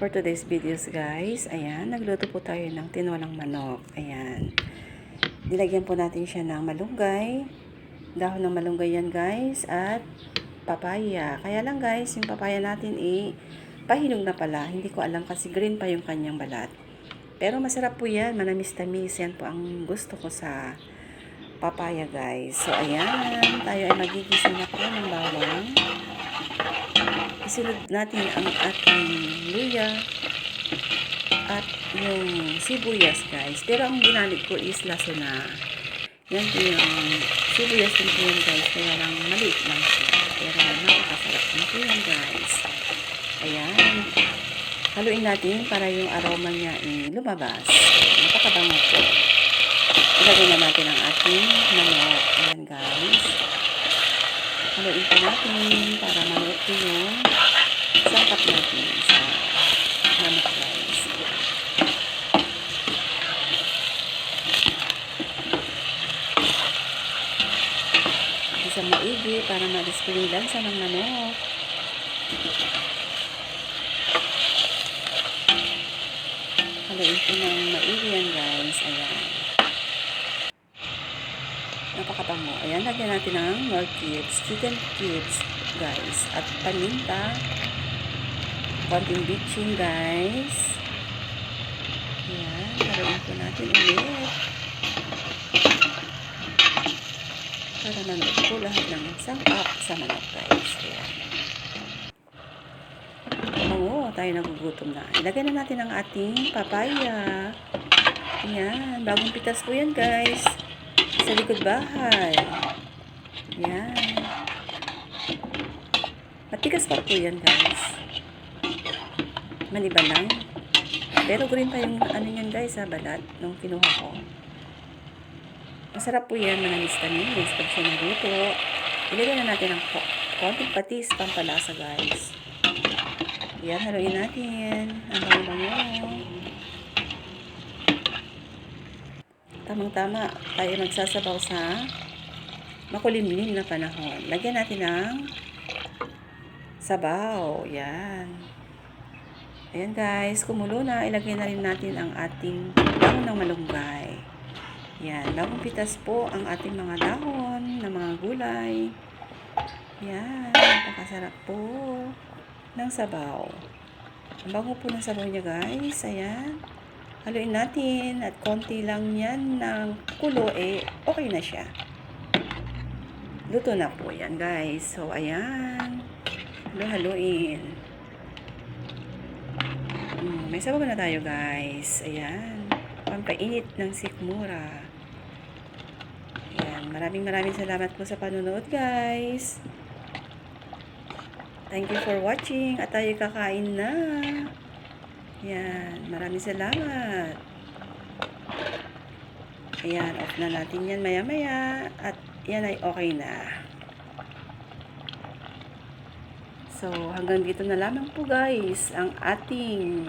For today's videos guys, ayan, nagluto po tayo ng tinolang manok. Ayan. Nilagyan po natin siya ng malunggay. Dahon ng malunggay yan guys. At papaya. Kaya lang guys, yung papaya natin eh, pahinog na pala. Hindi ko alam kasi green pa yung kanyang balat. Pero masarap po yan. Manamis-tamis. Yan po ang gusto ko sa papaya guys. So ayan, tayo ay magigising na po ng bawang. Isunod natin ang ating luya at yung sibuyas guys. Pero ang ginamit ko is laso na. Yan po yung sibuyas din po yan guys. Kaya lang maliit lang. Pero nakakasarap din po yan guys. Ayan. Haluin natin para yung aroma niya eh, lumabas. Napakabango po. Ilagay na natin ang ating manok. Ayan guys. Haluin pa natin para maluot po yung sangkap natin sa manok guys. Isang maigi para ma-display lang sa ng manok. Haluin po ng maigi yan guys. Ayan. Napakabango. Ayan, lagyan natin ng nor cubes, chicken cubes, guys. At paminta. Konting bitchin, guys. Ayan, haluin po natin ulit. Para manok po lahat ng sangkap sa manok, guys. Ayan. Oo, tayo nagugutom na. Ilagay na natin ang ating papaya. Ayan, bagong pitas po yan, guys sa likod bahay. Yan. Matigas pa po yan, guys. Maniba lang. Pero green pa yung ano yan, guys, sa balat nung kinuha ko. Masarap po yan, manamis-tamis. Pag siya naluto, ilagay na natin ang konting patis, pampalasa, guys. Yan, haluin natin. Ang bango-bango. Tamang-tama tayo magsasabaw sa makulimlim na panahon. Lagyan natin ng sabaw. Yan. Ayan guys, kumulo na. Ilagay na rin natin ang ating dahon ng malunggay. Yan. Bagong pitas po ang ating mga dahon ng mga gulay. Yan. Napakasarap po ng sabaw. Ang bago po ng sabaw niya guys. Ayan. Haluin natin at konti lang yan ng kulo eh okay na siya. Luto na po yan guys. So ayan. Halo-haluin. Mm, may sabaw na tayo guys. Ayan. Pampainit ng sikmura. Ayan. Maraming maraming salamat po sa panonood guys. Thank you for watching at tayo kakain na. Yan. Maraming salamat. Ayan. Off na natin yan maya-maya. At yan ay okay na. So, hanggang dito na lamang po guys ang ating